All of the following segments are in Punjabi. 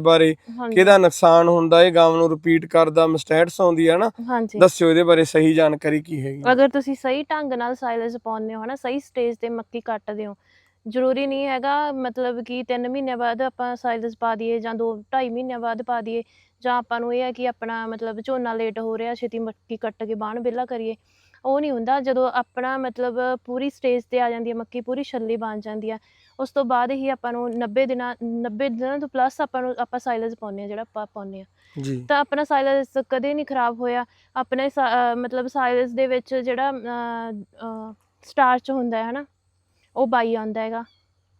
ਬਾਰੇ ਕਿਹਦਾ ਨੁਕਸਾਨ ਹੁੰਦਾ ਇਹ ਗਾਂ ਨੂੰ ਰਿਪੀਟ ਕਰਦਾ ਮਸਟੈਟਸ ਆਉਂਦੀ ਹੈ ਨਾ ਹਾਂਜੀ। ਦੱਸਿਓ ਇਹਦੇ ਬਾਰੇ ਸਹੀ ਜਾਣਕਾਰੀ ਕੀ ਹੈਗੀ। ਅਗਰ ਤੁਸੀਂ ਸਹੀ ਢੰਗ ਨਾਲ ਸਾਇਲੈਂਸ ਪਾਉਂਦੇ ਹੋ ਹਨਾ ਸਹੀ ਸਟੇਜ ਤੇ ਮੱਕੀ ਕੱਟਦੇ ਹੋ ਜ਼ਰੂਰੀ ਨਹੀਂ ਹੈਗਾ ਮਤਲਬ ਕਿ 3 ਮਹੀਨਿਆਂ ਬਾਅਦ ਆਪਾਂ ਸਾਇਲੈਂਸ ਪਾ ਦਈਏ ਜਾਂ 2 2.5 ਮਹੀਨਿਆਂ ਬਾਅਦ ਪਾ ਦਈਏ ਜਾਂ ਆਪਾਂ ਨੂੰ ਇਹ ਹੈ ਕਿ ਆਪਣਾ ਮਤਲਬ ਝੋਨਾ ਲੇਟ ਹੋ ਰਿਹਾ ਛੇਤੀ ਮੱਕੀ ਕੱਟ ਕੇ ਬਾਣ ਵਿਹਲਾ ਕਰੀਏ ਉਹ ਨਹੀਂ ਹੁੰਦਾ। ਜਦੋਂ ਆਪਣਾ ਮਤਲਬ ਪੂਰੀ ਸਟੇਜ ਤੇ ਆ ਜਾਂਦੀ ਹੈ ਮੱਕੀ ਪੂਰੀ ਛੱਲੀ ਬਣ ਜਾਂਦੀ ਆ ਉਸ ਤੋਂ ਬਾਅਦ ਹੀ ਆਪਾਂ ਨੂੰ 90 ਦਿਨਾਂ 90 ਦਿਨਾਂ ਤੋਂ ਪਲੱਸ ਆਪਾਂ ਨੂੰ ਆਪਾਂ ਸਾਇਲੈਂਸ ਪਾਉਂਦੇ ਆ ਜਿਹੜਾ ਆਪਾਂ ਪਾਉਂਦੇ ਆ ਜੀ। ਤਾਂ ਆਪਣਾ ਸਾਇਲੈਂਸ ਕਦੇ ਨਹੀਂ ਖਰਾਬ ਹੋਇਆ। ਆਪਣੇ ਮਤਲਬ ਸਾਇਲੈਂਸ ਦੇ ਵਿੱਚ ਜਿਹੜਾ ਸਟਾਰਚ ਹੁੰਦਾ ਹੈ ਹਨਾ ਉਹ ਬਾਈ ਆਉਂਦਾ ਹੈਗਾ।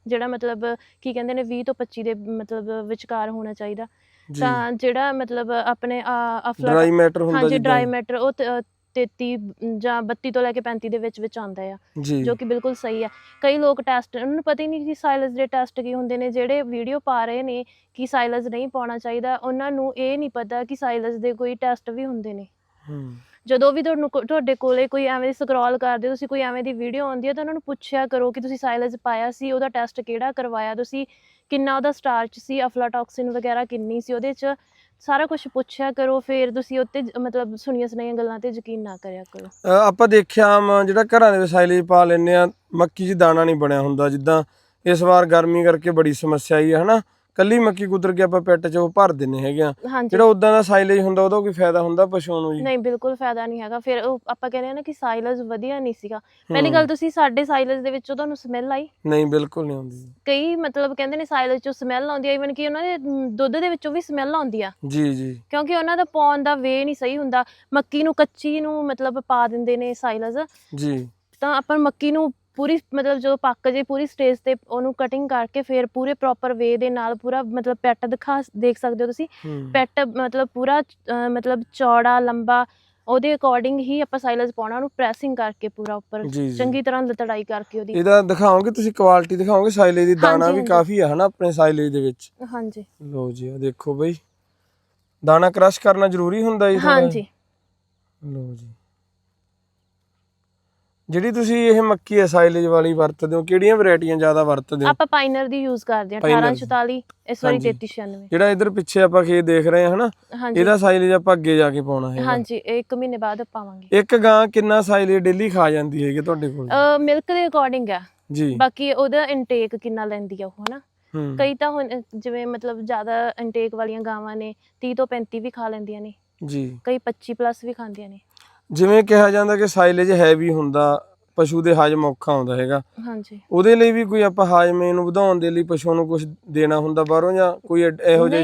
ਜਿਹੜਾ ਮਤਲਬ ਕੀ ਕਹਿੰਦੇ ਨੇ 20 ਤੋਂ 25 ਦੇ ਮਤਲਬ ਵਿਚਕਾਰ ਹੋਣਾ ਚਾਹੀਦਾ। ਜੀ। ਤਾਂ ਜਿਹੜਾ ਮਤਲਬ ਆਪਣੇ ਅਫਲਾ ਡਰਾਈ ਮੈਟਰ ਹੁੰਦਾ ਹਾਂਜੀ ਜਿੱਦਾਂ। ਡਰਾਈ ਮੈਟਰ ਉਹ 33 ਜਾਂ 32 ਤੋਂ ਲੈ ਕੇ 35 ਦੇ ਵਿੱਚ ਵਿੱਚ ਆਉਂਦਾ ਆ ਜੀ। ਜੋ ਕਿ ਬਿਲਕੁਲ ਸਹੀ ਹੈ ਕਈ ਲੋਕ ਟੈਸਟ ਉਹਨਾਂ ਨੂੰ ਪਤਾ ਹੀ ਨਹੀਂ ਕਿ ਸਾਇਲੈਂਸ ਦੇ ਟੈਸਟ ਕੀ ਹੁੰਦੇ ਨੇ ਜਿਹੜੇ ਵੀਡੀਓ ਪਾ ਰਹੇ ਨੇ ਕਿ ਸਾਇਲੈਂਸ ਨਹੀਂ ਪਾਉਣਾ ਚਾਹੀਦਾ ਉਹਨਾਂ ਨੂੰ ਇਹ ਨਹੀਂ ਪਤਾ ਕਿ ਸਾਇਲੈਂਸ ਦੇ ਕੋਈ ਟੈਸਟ ਵੀ ਹੁੰਦੇ ਨੇ। ਹੂੰ। ਜਦੋਂ ਵੀ ਤੁਹਾਨੂੰ ਕੋ- ਤੁਹਾਡੇ ਕੋਲੇ ਕੋਈ ਐਵੇਂ ਦੀ ਸਕਰੋਲ ਕਰਦੇ ਹੋ ਤੁਸੀਂ ਕੋਈ ਐਵੇਂ ਦੀ ਵੀਡੀਓ ਆਉਂਦੀ ਹੈ ਤਾਂ ਉਹਨਾਂ ਨੂੰ ਪੁੱਛਿਆ ਕਰੋ ਕਿ ਤੁਸੀਂ ਸਾਇਲੈਂਸ ਪਾਇਆ ਸੀ ਉਹਦਾ ਟੈਸਟ ਕਿਹੜਾ ਕਰਵਾਇਆ ਤੁਸੀਂ ਕਿੰਨਾ ਉਹਦਾ ਸਟਾਰਚ ਸੀ ਅਫਲਾਟੌਕਸਿਨ ਵਗੈਰਾ ਕਿੰਨੀ ਸੀ ਉਹਦੇ 'ਚ ਸਾਰਾ ਕੁਝ ਪੁੱਛਿਆ ਕਰੋ ਫਿਰ ਤੁਸੀਂ ਉੱਤੇ ਮਤਲਬ ਸੁਣੀਆਂ ਸੁਣਾਈਆਂ ਗੱਲਾਂ ਤੇ ਯਕੀਨ ਨਾ ਕਰਿਆ ਕਰੋ। ਅ, ਆਪਾਂ ਦੇਖਿਆ ਆਮ ਜਿਹੜਾ ਘਰਾਂ ਦੇ ਵਿੱਚ ਸਾਈਲੇਜ ਪਾ ਲੈਂਦੇ ਆ ਮੱਕੀ 'ਚ ਦਾਣਾ ਨਹੀਂ ਬਣਿਆ ਹੁੰਦਾ ਜਿੱਦਾਂ ਇਸ ਵਾਰ ਗਰਮੀ ਕਰਕੇ ਬੜੀ ਸਮੱਸਿਆ ਆਈ ਹੈ ਹਨਾ? ਕੱਲੀ ਮੱਕੀ ਕੁਤਰ ਕੇ ਆਪਾਂ ਪਿੱਟ 'ਚ ਉਹ ਭਰ ਦਿੰਨੇ ਹੈਗੇ ਆ। ਹਾਂਜੀ। ਜਿਹੜਾ ਉਦਾਂ ਦਾ ਸਾਈਲੇਜ ਹੁੰਦਾ ਉਹਦਾ ਕੋਈ ਫਾਇਦਾ ਹੁੰਦਾ ਪਸ਼ੂਆਂ ਨੂੰ ਜੀ? ਨਹੀਂ ਬਿਲਕੁਲ ਫਾਇਦਾ ਨਹੀਂ ਹੈਗਾ। ਫਿਰ ਉਹ ਆਪਾਂ ਕਹਿੰਦੇ ਆ ਨਾ ਕਿ ਸਾਇਲੈਂਸ ਵਧੀਆ ਨਹੀਂ ਸੀਗਾ। ਪਹਿਲੀ। ਗੱਲ ਤੁਸੀਂ ਸਾਡੇ ਸਾਇਲੈਂਸ ਦੇ ਵਿੱਚੋਂ ਤੁਹਾਨੂੰ ਸਮੈਲ ਆਈ? ਨਹੀਂ ਬਿਲਕੁਲ ਨਹੀਂ ਆਉਂਦੀ ਕਈ ਮਤਲਬ ਕਹਿੰਦੇ ਨੇ ਸਾਇਲੈਂਸ ਚੋਂ ਸਮੈਲ ਆਉਂਦੀ ਆ ਇਵਨ ਕਿ ਉਹਨਾਂ ਦੇ ਦੁੱਧ ਦੇ ਵਿੱਚੋਂ ਵੀ ਸਮੈਲ ਆਉਂਦੀ ਆ। ਜੀ ਜੀ। ਕਿਉਂਕਿ ਉਹਨਾਂ ਦਾ ਪਾਉਣ ਦਾ ਵੇ ਨਹੀਂ ਸਹੀ ਹੁੰਦਾ। ਮੱਕੀ ਨੂੰ ਕੱਚੀ ਨੂੰ ਮਤਲਬ ਪਾ ਦਿੰਦੇ ਨੇ ਸਾਈਲਜ਼ ਜੀ। ਤਾਂ ਆਪਾਂ ਮੱਕੀ ਨੂੰ ਪੂਰੀ ਮਤਲਬ ਜਦੋਂ ਪੱਕ ਜੇ ਪੂਰੀ ਸਟੇਜ ਤੇ ਉਹਨੂੰ ਕਟਿੰਗ ਕਰਕੇ ਫਿਰ ਪੂਰੇ ਪ੍ਰੋਪਰ ਵੇ ਦੇ ਨਾਲ ਪੂਰਾ ਮਤਲਬ ਪੈਟ ਦਿਖਾ ਦੇਖ ਸਕਦੇ ਹੋ ਤੁਸੀਂ। ਹੂੰ। ਪੈਟ ਮਤਲਬ ਪੂਰਾ ਮਤਲਬ ਚੌੜਾ ਲੰਬਾ ਉਹਦੇ ਅਕੋਰਡਿੰਗ ਹੀ ਆਪਾਂ ਸਾਈਲਜ਼ ਪਾਉਣਾ ਉਹਨੂੰ ਪ੍ਰੈਸਿੰਗ ਕਰਕੇ ਪੂਰਾ ਉੱਪਰ। ਚੰਗੀ ਤਰ੍ਹਾਂ ਲਤੜਾਈ ਕਰਕੇ ਉਹਦੀ। ਇਹਦਾ ਦਿਖਾਓਗੇ ਤੁਸੀਂ ਕੁਆਲਿਟੀ ਦਿਖਾਓਗੇ ਸਾਈਲੇਜ ਦੀ ਦਾਣਾ ਵੀ। ਕਾਫੀ ਆ ਹਨਾ ਆਪਣੇ ਸਾਈਲੇਜ ਦੇ ਵਿੱਚ? ਹਾਂਜੀ। ਲੋ ਜੀ ਆ ਦੇਖੋ ਬਈ। ਦਾਣਾ ਕ੍ਰਸ਼ ਕਰਨਾ ਜ਼ਰੂਰੀ ਹੁੰਦਾ ਜੀ? ਹਾਂਜੀ। ਲੋ ਜੀ। ਜਿਹੜੀ ਤੁਸੀਂ ਇਹ ਮੱਕੀ ਹੈ ਸਾਈਲੇਜ ਵਾਲੀ ਵਰਤਦੇ ਹੋ ਕਿਹੜੀਆਂ ਵੈਰਾਈਟੀਆਂ ਜ਼ਿਆਦਾ ਵਰਤਦੇ ਹੋ? ਆਪਾਂ ਪਾਈਨਰ ਦੀ ਯੂਜ਼ ਕਰਦੇ ਹਾਂ Pioneer 1844 ਇਸ ਵਾਰੀ ਹਾਂਜੀ। 3396 ਜਿਹੜਾ ਇਧਰ ਪਿੱਛੇ ਆਪਾਂ ਖੇਤ ਦੇਖ ਰਹੇ ਹਾਂ ਹਨਾ? ਇਹਦਾ ਸਾਈਲੇਜ ਆਪਾਂ ਅੱਗੇ ਜਾ ਕੇ ਪਾਉਣਾ ਹੈ ਹਾਂਜੀ ਇਹ ਇੱਕ ਮਹੀਨੇ ਬਾਅਦ ਪਾਵਾਂਗੇ। ਇੱਕ ਗਾਂ ਕਿੰਨਾ ਸਾਈਲੇਜ ਡੇਲੀ ਖਾ ਜਾਂਦੀ ਹੈਗੀ ਤੁਹਾਡੇ ਕੋਲ? ਮਿਲਕ ਦੇ ਅਕੋਰਡਿੰਗ ਆ। ਜੀ। ਬਾਕੀ ਉਹਦਾ ਇਨਟੇਕ ਕਿੰਨਾ ਲੈਂਦੀ ਆ ਉਹ ਹਨਾ? ਕਈ ਤਾਂ ਹੁਣ ਜਿਵੇਂ ਮਤਲਬ ਜ਼ਿਆਦਾ ਇਨਟੇਕ ਵਾਲੀਆਂ ਗਾਵਾਂ ਨੇ 30 ਤੋਂ 35 ਵੀ ਖਾ ਲੈਂਦੀਆਂ ਨੇ। ਜੀ। ਕਈ 25 ਪਲੱਸ ਵੀ ਖਾਂਦੀਆਂ ਨੇ। ਜਿਵੇਂ ਕਿਹਾ ਜਾਂਦਾ ਕਿ ਸਾਈਲੇਜ ਹੈਵੀ ਹੁੰਦਾ ਪਸ਼ੂ ਦੇ ਹਾਜਮ ਔਖਾ ਆਉਂਦਾ ਹੈਗਾ। ਹਾਂਜੀ। ਉਹਦੇ ਲਈ ਵੀ ਕੋਈ ਆਪਾਂ ਹਾਜਮੇ ਨੂੰ ਵਧਾਉਣ ਦੇ ਲਈ ਪਸ਼ੂ ਨੂੰ ਕੁਝ ਦੇਣਾ ਹੁੰਦਾ ਬਾਹਰੋਂ ਜਾਂ ਕੋਈ ਇਹੋ ਜਿਹਾ